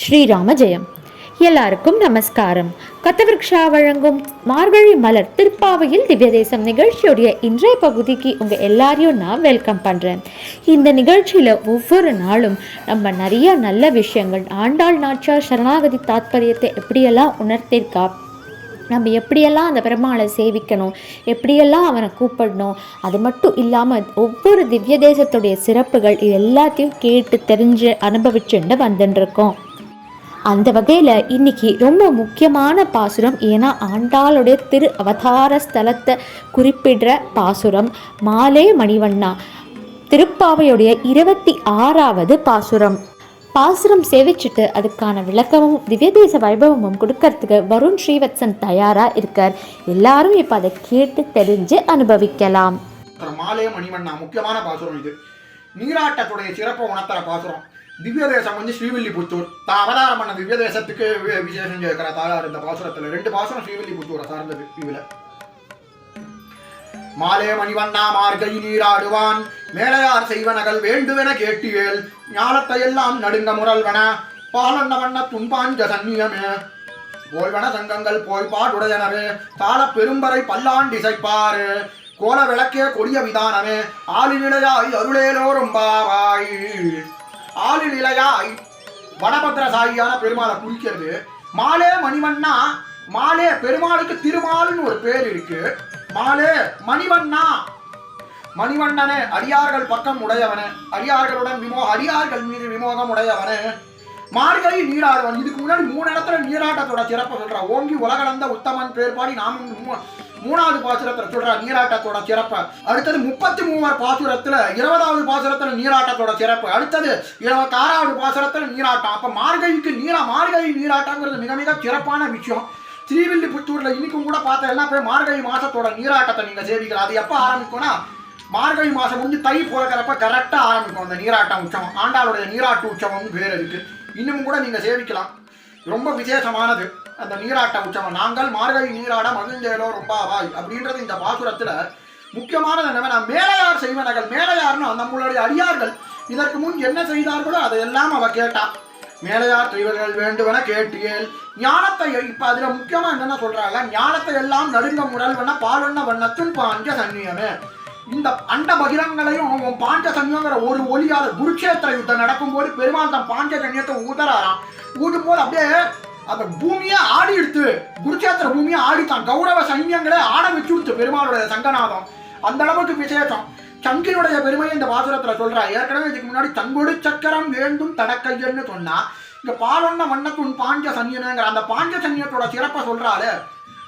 ஸ்ரீராம ஜெயம் எல்லாருக்கும் நமஸ்காரம். கத்தவிருக்ஷா வழங்கும் மார்கழி மலர் திருப்பாவையில் திவ்யதேசம் நிகழ்ச்சியுடைய இன்றைய பகுதிக்கு உங்கள் எல்லாரையும் நான் வெல்கம் பண்ணுறேன் இந்த நிகழ்ச்சியில் ஒவ்வொரு நாளும் நம்ம நிறைய நல்ல விஷயங்கள் ஆண்டாள் நாச்சார் சரணாகதி தாத்பரியத்தை எப்படியெல்லாம் உணர்த்திருக்கா நம்ம எப்படியெல்லாம் அந்த பெருமாளை சேவிக்கணும் எப்படியெல்லாம் அவனை கூப்பிடணும் அது மட்டும் இல்லாமல் ஒவ்வொரு திவ்ய தேசத்துடைய சிறப்புகள் இது எல்லாத்தையும் கேட்டு தெரிஞ்சு அனுபவிச்சுட்டு வந்துட்டுருக்கோம் அந்த வகையில் இன்னைக்கு ரொம்ப முக்கியமான பாசுரம். ஏன்னா ஆண்டாளுடைய திரு அவதார ஸ்தலத்தை குறிப்பிடுற பாசுரம். மாலே மணிவண்ணா திருப்பாவையுடைய இருபத்தி ஆறாவது பாசுரம். பாசுரம் சேவிச்சுட்டு அதுக்கான விளக்கமும் திவ்யதேச வைபவமும் கொடுக்கறதுக்கு வருண் ஸ்ரீவத்சன் தயாரா இருக்கார். எல்லாரும் இப்போ அதை கேட்டு தெரிஞ்சு அனுபவிக்கலாம். மாலே மணிவண்ணா முக்கியமான பாசுரம் இது. நீராட்டத்துடைய சிறப்பை உணர்த்துற பாசுரம். திவ்ய தேசம் வந்து ஸ்ரீவில்லிபுத்தூர். தான் அவதாரம் பண்ண திவ்ய தேசத்துக்கு வி- விசேஷம் கேட்கிற தாயார் இந்த பாசுரத்தில். ரெண்டு பாசுரம் ஸ்ரீவில்லிபுத்தூரை சார்ந்த இதுல மாலே மணிவண்ணா மார்கை நீராடுவான். மேலையார் செய்வனகள் வேண்டுவென கேட்டியேல். ஞாலத்தையெல்லாம் நடுங்க முரல்வன. பாலண்ண வண்ண துன்பாஞ்ச சன்னியமே போய்வன சங்கங்கள் போய் பாடுடையனவே. தாள பெரும்பறை பல்லாண்டிசைப்பாரு கோல விளக்கே கொடிய விதானமே. ஆளிநிலையாய் அருளேலோரும் பாவாய் ஆளிநிலையாய் வடபத்திரசாயியான பெருமாளை குறிக்கிறது. மாலே மணிவண்ணா மாலே பெருமாளுக்கு திருமாலுன்னு ஒரு பேர் இருக்கு. மாலே மணிவண்ணா. மணிவண்ணனே அடியார்கள் பக்கம் உடையவனே. அடியார்களுடன் விமோ அடியார்கள் மீது விமோகம் உடையவனே. மார்கழி நீராடுவன். இதுக்கு முன்னாடி மூணு இடத்துல நீராட்டத்தோட சிறப்பு சொல்றான் ஓங்கி உலகளந்த உத்தமன் பேர் பாடி நாமும் மூணாவது பாசுரத்துல சொல்ற நீராட்டத்தோட சிறப்பை. அடுத்தது முப்பத்தி மூவர் பாசுரத்துல இருபதாவது பாசுரத்துல நீராட்டத்தோட சிறப்பு. அடுத்தது இருபத்தாறாவது பாசுரத்துல நீராட்டம். அப்ப மார்கழிக்கு நீரா மார்கழி நீராட்டங்கிறது மிக மிக சிறப்பான விஷயம். ஸ்ரீவில்லிபுத்தூர்ல இன்னைக்கும் கூட பார்த்த எல்லா போய் மார்கழி மாசத்தோட நீராட்டத்தை நீங்க சேவிக்கலாம். அது எப்ப ஆரம்பிக்கும்னா மார்கழி மாசம் முடிஞ்சு தை பிறக்கிறப்ப கரெக்டா ஆரம்பிக்கும் அந்த நீராட்டம் உற்சவம். ஆண்டாளுடைய நீராட்டு உற்சவம்னு பேர் இருக்கு. இன்னமும் கூட நீங்க சேவிக்கலாம். ரொம்ப விசேஷமானது. அந்த நீராட்ட உற்சவம் நாங்கள் மார்கழி நீராட மகிழ்ந்தேலோ ரொம்ப வாய் அப்படின்றது இந்த பாசுரத்தில் முக்கியமானது நான் மேலையார் செய்வனகள் மேலையார்னு நம்மளுடைய அடியார்கள் இதற்கு முன் என்ன செய்தார்களோ அதையெல்லாம் அவ கேட்டான் மேலையார் தெய்வர்கள் வேண்டுவன கேட்டியேல். ஞானத்தை இப்ப அதுல முக்கியமா என்னென்ன சொல்றாங்க ஞானத்தை எல்லாம் நடுங்க முரல்வன பாலுண்ண வண்ணத்தும் பாஞ்ச சன்னியமே. இந்த அண்ட பகிரங்களையும் பாஞ்ச சன்னியங்கிற ஒரு ஒளியால குருக்ஷேத்திர யுத்தம் நடக்கும்போது பெருமாள் தன் பாஞ்ச சன்னியத்தை ஊதறாராம். ஊதும் போது அப்படியே அந்த பூமியை ஆடி எடுத்து குருச்சேத்திர பூமியை ஆடித்தான் கௌரவ சைன்யங்களை ஆட வச்சு கொடுத்து பெருமாளுடைய சங்கநாதம். அந்த அளவுக்கு விசேஷம். சங்கினுடைய பெருமையை இந்த பாசுரத்துல சொல்றா. ஏற்கனவே இதுக்கு முன்னாடி தங்கொடு சக்கரம் வேண்டும் தடக்கையன்னு சொன்னா இங்க பாலொன்ன வண்ணத்துன் பாஞ்ச சன்யனுங்கிற அந்த பாஞ்ச சன்யத்தோட சிறப்பை சொல்றாரு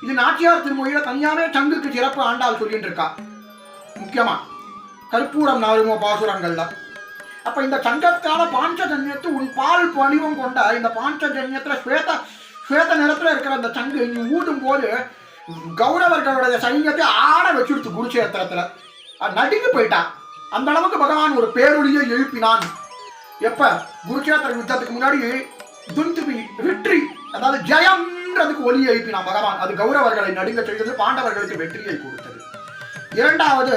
இது நாச்சியார் திருமொழியில தனியாவே சங்குக்கு சிறப்பு ஆண்டாள் சொல்லிட்டு இருக்கா. முக்கியமா கற்பூரம் நாலுமோ பாசுரங்கள்ல. அப்ப இந்த சங்கத்தால பாஞ்சஜன்யத்து உன் பால் பணிவம் கொண்ட இந்த பாஞ்சஜன்யத்துல ஸ்வேத ஸ்வேத நிறத்துல இருக்கிற அந்த சங்கு நீ ஊதும் போது கௌரவர்களுடைய சைன்யத்தை ஆட வச்சுடுச்சு குருச்சேத்திரத்துல நடுங்கி போயிட்டான் அந்த அளவுக்கு பகவான் ஒரு பேரொழியை எழுப்பினான். எப்ப? குருச்சேத்திர யுத்தத்துக்கு முன்னாடி துந்துபி வெற்றி அதாவது ஜெயம்ன்றதுக்கு ஒலி எழுப்பினான் பகவான். அது கௌரவர்களை நடுங்க செய்தது பாண்டவர்களுக்கு வெற்றியை கொடுத்தது. இரண்டாவது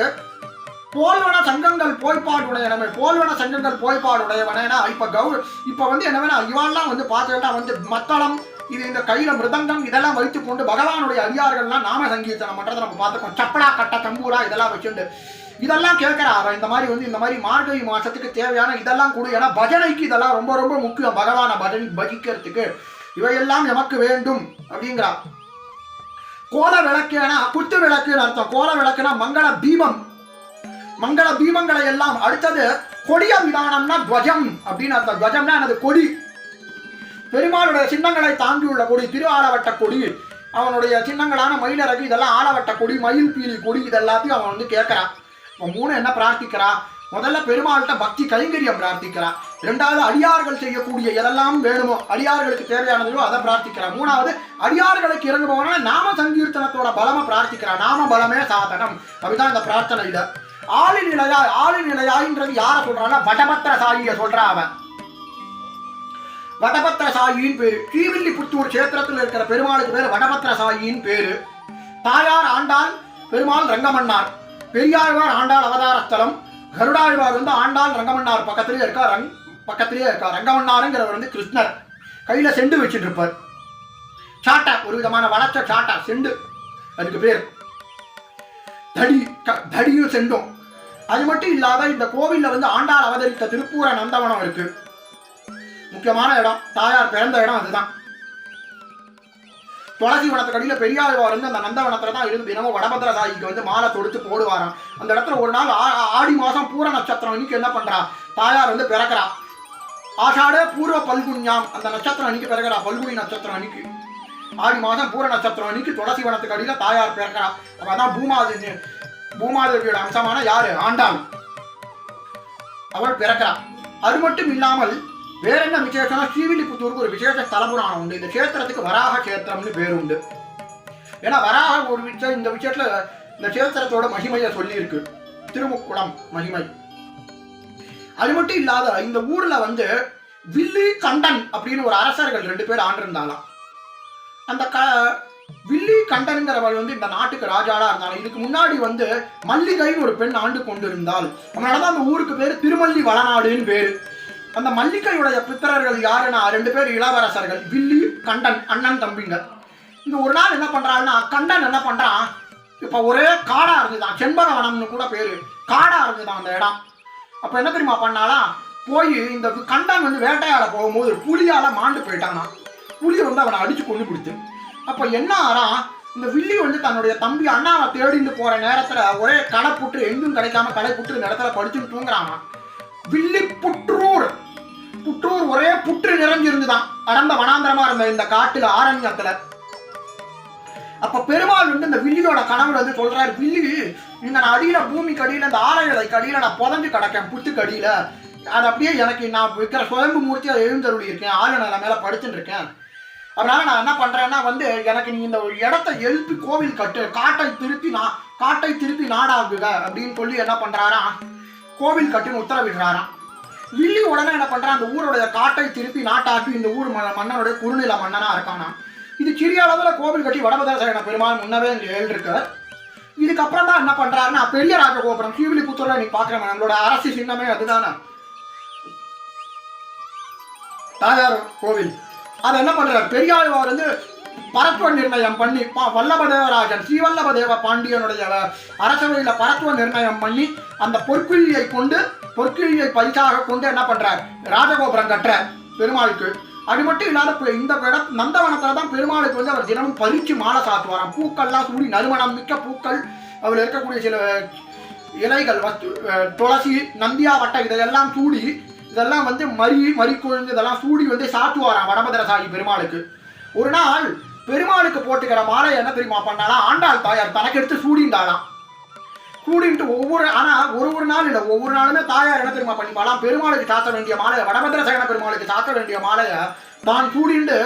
போல்வன சங்கங்கள் போய்ப்பாடுடையவனே போல்வன சங்கங்கள் போய்ப்பாடுடையவனேனா இப்ப கௌர இப்ப வந்து என்ன வேணா இவாள்லாம் வந்து பார்த்தீங்கன்னா வந்து மத்தளம் இது இந்த கையில மிருதங்கம் இதெல்லாம் வைத்து கொண்டு பகவானுடைய அதிகாரிகள்லாம் நாம சங்கீர்த்தனம் பண்றதை நம்ம பார்த்துக்கோம். சப்பலா கட்ட தம்பூரா இதெல்லாம் வச்சுண்டு. இதெல்லாம் கேட்கிறா அவன். இந்த மாதிரி வந்து இந்த மாதிரி மார்கழி மாசத்துக்கு தேவையான இதெல்லாம் கொடு ஏன்னா பஜனைக்கு இதெல்லாம் ரொம்ப ரொம்ப முக்கியம். பகவானை பஜனை பஜிக்கிறதுக்கு. இவையெல்லாம் எமக்கு வேண்டும் அப்படிங்கிறா. கோல விளக்குனா குத்து விளக்குன்னு அர்த்தம். கோல விளக்குனா மங்கள தீபம். மங்கள தீபங்களை எல்லாம் அடுத்தது கொடிய விதானம்னா துவஜம் அப்படின்னு அர்த்தம். துவஜம்னா எனது கொடி. பெருமாளுடைய சின்னங்களை தாங்கியுள்ள கொடி திரு ஆலவட்ட கொடி. அவனுடைய சின்னங்களான மயிலரகு இதெல்லாம் ஆலவட்ட கொடி மயில் பீலி கொடி இதெல்லாத்தையும் அவன் வந்து கேட்கறான். அவன் மூணு என்ன பிரார்த்திக்கிறா? முதல்ல பெருமாள்கிட்ட பக்தி கைங்கரியம் பிரார்த்திக்கிறான் இரண்டாவது அடியார்கள் செய்யக்கூடிய எதெல்லாம் வேணுமோ அடியார்களுக்கு தேவையானதோ அதை பிரார்த்திக்கிறான் மூணாவது அடியார்களுக்கு இறங்குபவனால நாம சங்கீர்த்தனத்தோட பலமை பிரார்த்திக்கிறான் நாம பலமே சாதனம் அப்படிதான் இந்த பிரார்த்தனை இதை ஆளுநிலையா நிலையாய் ஆளி நிலையாயின்றது யார சொல்றான்னா வடபத்திர சாயிய சொல்றா அவன். வடபத்திர சாயின்னு பேரு கீவில்லிபுத்தூர் கஷேத்திரத்தில் இருக்கிற பெருமாளுக்கு பேர் வடபத்திர சாயின்னு பேரு. தாயார் ஆண்டாள் பெருமாள் ரங்கமன்னார். பெரியாழ்வார் ஆண்டாள் அவதாரஸ்தலம். கருடாழ்வார் வந்து ஆண்டாள் ரங்கமன்னார் பக்கத்திலேயே இருக்கா ரங் பக்கத்திலேயே இருக்கா ரங்கமன்னாருங்கிறவர் வந்து கிருஷ்ணர். கையில செண்டு வச்சுட்டு இருப்பார் சாட்டா ஒரு விதமான வளர்ச்ச சாட்டா செண்டு. அதுக்கு பேர் தடி க- தடியும் செண்டும். அது மட்டும் இல்லாத இந்த கோவில்ல வந்து ஆண்டாள் அவதரித்த திருப்பூர நந்தவனம் இருக்கு. முக்கியமான இடம் தாயார் பிறந்த இடம் அதுதான். துளசி வனத்துக்கடியில் பெரியாழ்வார் வந்து அந்த நந்தவனத்துல தான் இருந்து தினமும் வடபத்திர சாயிக்கு வந்து மாலை தொடுத்து போடுவாராம். அந்த இடத்துல ஒரு நாள் ஆ- ஆடி மாசம் பூர நட்சத்திரம் இன்னைக்கு என்ன பண்றா? தாயார் வந்து பிறக்கிறா. ஆஷாட பூர்வ பல்குன்யாம் அந்த நட்சத்திரம் அன்னைக்கு பிறகுறா பல்குனி நட்சத்திரம் அன்னைக்கு. ஆடி மாதம் பூர நட்சத்திரம் அன்னைக்கு துளசி வனத்துக்கு அடியில் தாயார் பிறக்கிறா. அப்ப அதான் பூமாதேவி பூமாதேவியோட அம்சமான யாரு? ஆண்டாள். அவள் பிறக்கிறா. அது மட்டும் இல்லாமல் வேற என்ன விசேஷம்னா ஸ்ரீவில்லிபுத்தூருக்கு ஒரு விசேஷ ஸ்தலபுராணம் உண்டு. இந்த கஷேத்திரத்துக்கு வராக கஷேத்திரம்னு பேர் உண்டு. ஏன்னா வராக ஒரு விஷயம் இந்த விஷயத்துல இந்த கஷேத்திரத்தோட மகிமையை சொல்லி இருக்கு திருமுக்குளம் மகிமை. அது மட்டும் இல்லாத இந்த ஊர்ல வந்து வில்லி கண்டன் அப்படின்னு ஒரு அரசர்கள் ரெண்டு பேர் ஆண்டிருந்தாலாம் அந்த க வில்லி கண்டனுங்கிறவள் வந்து இந்த நாட்டுக்கு ராஜாடா இருந்தாலும் இதுக்கு முன்னாடி வந்து மல்லிகைன்னு ஒரு பெண் ஆண்டு கொண்டிருந்தாள். அதனாலதான் அந்த ஊருக்கு பேர் திருமல்லி வளநாடுன்னு பேரு. அந்த மல்லிகையுடைய பித்தரர்கள் யாருன்னா? ரெண்டு பேர் இளவரசர்கள் வில்லி கண்டன் அண்ணன் தம்பிங்க. இந்த ஒரு நாள் என்ன பண்றாருன்னா கண்டன் என்ன பண்றான்? இப்ப ஒரே காடா இருந்துதான் செண்பகவனம்னு கூட பேரு. காடா இருந்துதான் அந்த இடம். அப்ப என்ன தெரியுமா பண்ணாலாம் போய் இந்த கண்டன் வந்து வேட்டையாட போகும்போது புலியால மாண்டு போயிட்டானா. புலி வந்து அவனை அடிச்சு கொண்டு கொடுத்து அப்ப என்ன ஆறா இந்த வில்லி வந்து தன்னுடைய தம்பி அண்ணாவை தேடிட்டு போற நேரத்துல ஒரே களை புற்று எங்கும் கிடைக்காம களை புற்று நிலத்துல படிச்சுன்னு தூங்குறாங்க தூங்குறானா வில்லி புற்றூர். புற்றூர் ஒரே புற்று நிறைஞ்சிருந்துதான். அடர்ந்த வனாந்தரமா இருந்த இந்த காட்டுல ஆரண்யத்துல. அப்ப பெருமாள் வந்து இந்த வில்லியோட கனவுல வந்து சொல்றாரு வில்லி இந்த நான் அடியில பூமிக்கு அடியில இந்த ஆலயத்தை அடியில நான் புதஞ்சு கிடக்கேன் புத்துக்கு அடியில அது அப்படியே எனக்கு நான் விற்கிற சுயம்பு மூர்த்தியா எழுந்தருளி இருக்கேன் ஆளுநர் மேல படிச்சுட்டு இருக்கேன். அதனால நான் என்ன பண்றேன்னா வந்து எனக்கு நீ இந்த இடத்த எழுப்பி கோவில் கட்டு காட்டை திருப்பி நான் காட்டை திருப்பி நாடாகுக அப்படின்னு சொல்லி என்ன பண்றாரா? கோவில் கட்டுன்னு உத்தரவிடுறாராம் வில்லி உடனே என்ன பண்றான் அந்த ஊருடைய காட்டை திருப்பி நாட்டாக்கி இந்த ஊர் ம- மன்னனுடைய குறுநில மன்னனா இருக்கானா? இது சிறிய அளவில் கோவில் கட்டி வடபதேசன பெருமாள் முன்னவே இங்கே எழுதிருக்கு இதுக்கப்புறம் தான் என்ன பண்றாருன்னா பெரிய ராஜகோபுரம் ஸ்ரீவில்லிபுத்தூர்ல நீ பாக்குறேன் நம்மளோட அரசு சின்னமே அதுதானே. தாயார் கோவில். அதை என்ன பண்றாரு? பெரியாழ்வார் வந்து பரத்துவ நிர்ணயம் பண்ணி பா- வல்லபதேவராஜன் ஸ்ரீவல்லபதேவ பாண்டியனுடைய அரசவையில் பரத்துவ நிர்ணயம் பண்ணி அந்த பொற்கிழியை கொண்டு பொற்கிழியை பரிசாக கொண்டு என்ன பண்றார்? ராஜகோபுரம் கட்டுற பெருமாளுக்கு. அது மட்டும் இல்லாத இந்த இடம் நந்தவனத்தில் தான் பெருமாளுக்கு வந்து அவர் தினமும் பறிச்சு மாலை சாத்துவாராம். பூக்கள்லாம் சூடி நறுமணம் மிக்க பூக்கள் அவர் இருக்கக்கூடிய சில இலைகள் வஸ்து துளசி நந்தியாவட்டை இதையெல்லாம் சூடி இதெல்லாம் வந்து மரி மறிக்கொழுங்கு இதெல்லாம் சூடி வந்து சாத்துவாராம் வடபதரசாயி பெருமாளுக்கு. ஒரு நாள் பெருமாளுக்கு போட்டுக்கிற மாலை என்ன தெரியுமா பண்ணாலாம்? ஆண்டாள் தாயார் தனக்கு எடுத்து சூடிண்டாளாம். சூடின்ட்டு ஒவ்வொரு ஆனா ஒரு ஒரு நாள் இல்லை ஒவ்வொரு நாளுமே தாயார் என்ன தெரியுமா பண்ணிப்பாலாம் பெருமாளுக்கு சாத்த வேண்டிய மாலையை வடபத்திர சேன பெருமாளுக்கு சாத்த வேண்டிய மாலையை தான் கூடிண்டு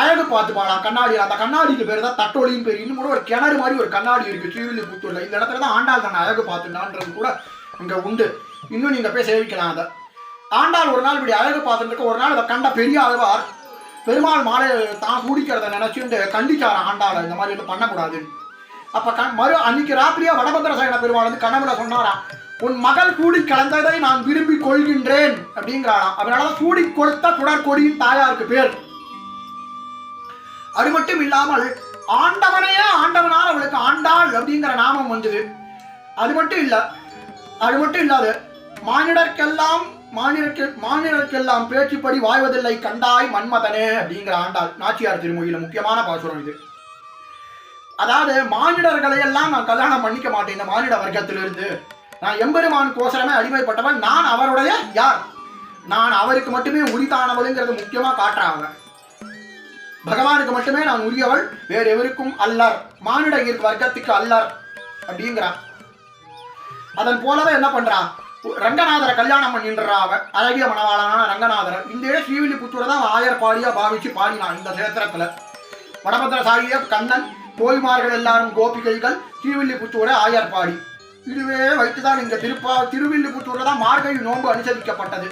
அழகு பார்த்துப்பாளாம். கண்ணாடி அந்த கண்ணாடிக்கு பேர் தான் தட்டோலியும் பேர். இன்னும் கூட ஒரு கிணறு மாதிரி ஒரு கண்ணாடி இருக்கு ஸ்ரீவில்லிபுத்தூர்ல இந்த இடத்துல தான் ஆண்டாள் தன்னை அழகு பார்த்துட்டான்றது கூட இங்க உண்டு. இன்னும் நீங்க போய் சேவிக்கலாம் அதை. ஆண்டாள் ஒரு நாள் இப்படி அழகு பார்த்துட்டு ஒரு நாள் அதை கண்ட பெரிய ஆழ்வார் பெருமாள் மாலை தான் குடிக்கிறத நினைச்சு இந்த கண்டிச்சார ஆண்டாளை? இந்த மாதிரி ஒன்றும் பண்ணக்கூடாது. அப்ப கண் மறு அன்னைக்கு ராத்திரியா வடபத்திர சேன பெருமாள் வந்து கனவுல சொன்னாராம் உன் மகள் கூடி கலந்ததை நான் விரும்பி கொள்கின்றேன் அப்படிங்கிறாராம். அதனாலதான் கூடி கொடுத்த தொடர்கொடியின் தாயாருக்கு பேர். அது மட்டும் இல்லாமல் ஆண்டவனையே ஆண்டவனால் அவளுக்கு ஆண்டாள் அப்படிங்கிற நாமம் வந்தது. அது மட்டும் இல்லை அது மட்டும் இல்லாது மானிடர்க்கெல்லாம் மாநிலத்தில் மாநிலத்தெல்லாம் பேச்சுப்படி வாழ்வதில்லை கண்டாய் மன்மதனே அப்படிங்கிற ஆண்டாள் நாச்சியார் திருமொழியில் முக்கியமான பாசுரம் இது. அதாவது மானிடர்களை எல்லாம் நான் கல்யாணம் பண்ணிக்க மாட்டேன் இந்த மானிட வர்க்கத்திலிருந்து. நான் எம்பெருமான் கோசரமே அடிமைப்பட்டவன் நான் அவருடைய யார்? நான் அவருக்கு மட்டுமே உரித்தானவளுங்கிறது முக்கியமா காட்டுறாங்க பகவானுக்கு மட்டுமே நான் உரியவள் வேறு எவருக்கும் அல்லர். மானிட வர்க்கத்துக்கு அல்லர் அப்படிங்கிறான். அதன் போலவே என்ன பண்றா ரங்கநாதரை கல்யாணம் பண்ணின்றா அவ அழகிய மணவாளனான ரங்கநாதரை இந்த ஸ்ரீவில்லிபுத்தூரை தான் ஆயர் பாடியா பாவிச்சு பாடினான் இந்த சேத்திரத்தில் வடபத்திர சாகிய கண்ணன் கோய்மார்கள் எல்லாரும் கோபிகைகள் ஸ்ரீவில்லிபுத்தூரை ஆயர் பாடி. இதுவே வைத்துதான் இந்த திருப்பா திருவில்லிபுத்தூரில் தான் மார்கழி நோன்பு அனுசரிக்கப்பட்டது.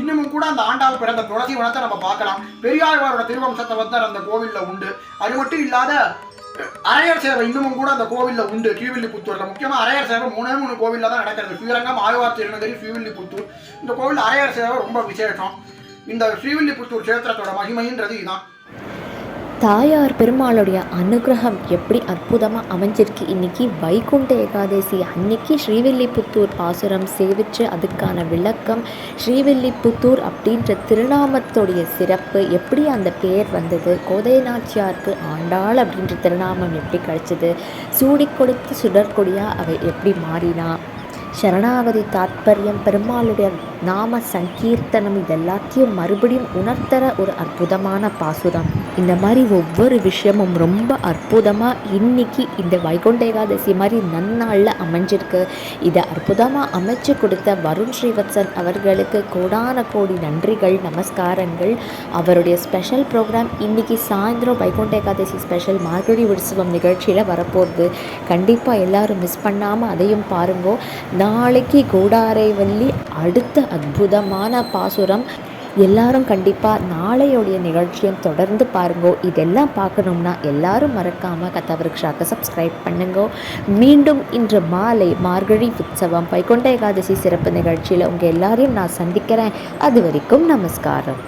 இன்னமும் கூட அந்த ஆண்டால் பிறந்த துளசி வனத்தை நம்ம பார்க்கலாம். பெரியாழ்வாரோட திருவம்சத்தை வந்து அந்த கோவில்ல உண்டு. அது மட்டும் இல்லாத அரையர் சேவை இன்னமும் கூட அந்த கோவில்ல உண்டு. ஸ்ரீவில்லிபுத்தூர்ல முக்கியமா அரையர் சேவை மூணே மூணு கோவில்ல தான் நடக்கிறது. ஸ்ரீரங்கம் ஆழ்வார் திருநகரி ஸ்ரீவில்லிபுத்தூர் இந்த கோவில் அரையர் சேவை ரொம்ப விசேஷம். இந்த ஸ்ரீவில்லிபுத்தூர் கஷேத்திரத்தோட மகிமைன்றது இதுதான். தாயார் பெருமாளுடைய அனுகிரகம் எப்படி அற்புதமாக அமைஞ்சிருக்கு? இன்னைக்கு வைகுண்ட ஏகாதசி அன்னைக்கு ஸ்ரீவில்லிபுத்தூர் பாசுரம் சேவிச்சு அதுக்கான விளக்கம். ஸ்ரீவில்லிபுத்தூர் அப்படின்ற திருநாமத்துடைய சிறப்பு எப்படி அந்த பேர் வந்தது? கோதை நாச்சியாருக்கு ஆண்டாள் அப்படின்ற திருநாமம் எப்படி கிடைச்சது? சூடி கொடுத்து சுடற்கொடியாக அவை எப்படி மாறினா? சரணாகதி தாத்பரியம் பெருமாளுடைய நாம சங்கீர்த்தனம் இது எல்லாத்தையும் மறுபடியும் உணர்த்தர ஒரு அற்புதமான பாசுரம். இந்த மாதிரி ஒவ்வொரு விஷயமும் ரொம்ப அற்புதமாக இன்னைக்கு இந்த வைகுண்ட ஏகாதசி மாதிரி நன்னாளில் அமைஞ்சிருக்கு. இதை அற்புதமாக அமைச்சு கொடுத்த வருண் ஸ்ரீவத்சன் அவர்களுக்கு கோடான கோடி நன்றிகள் நமஸ்காரங்கள். அவருடைய ஸ்பெஷல் ப்ரோக்ராம் இன்னைக்கு சாயந்தரம் வைகுண்ட ஏகாதசி ஸ்பெஷல் மார்கழி உற்சவம் நிகழ்ச்சியில் வரப்போகுது. கண்டிப்பாக எல்லாரும் மிஸ் பண்ணாமல் அதையும் பாருங்கோ. நாளைக்கு கோடாரைவல்லி அடுத்த அற்புதமான பாசுரம். எல்லாரும் கண்டிப்பாக நாளையோடைய நிகழ்ச்சியும் தொடர்ந்து பாருங்கோ. இதெல்லாம் பார்க்கணும்னா எல்லாரும் மறக்காமல் கத்தவருக்ஷாக்கு சப்ஸ்கிரைப் பண்ணுங்கோ. மீண்டும் இன்று மாலை மார்கழி உற்சவம் வைகுண்ட ஏகாதசி சிறப்பு நிகழ்ச்சியில் உங்கள் எல்லாரையும் நான் சந்திக்கிறேன். அது வரைக்கும் நமஸ்காரம்.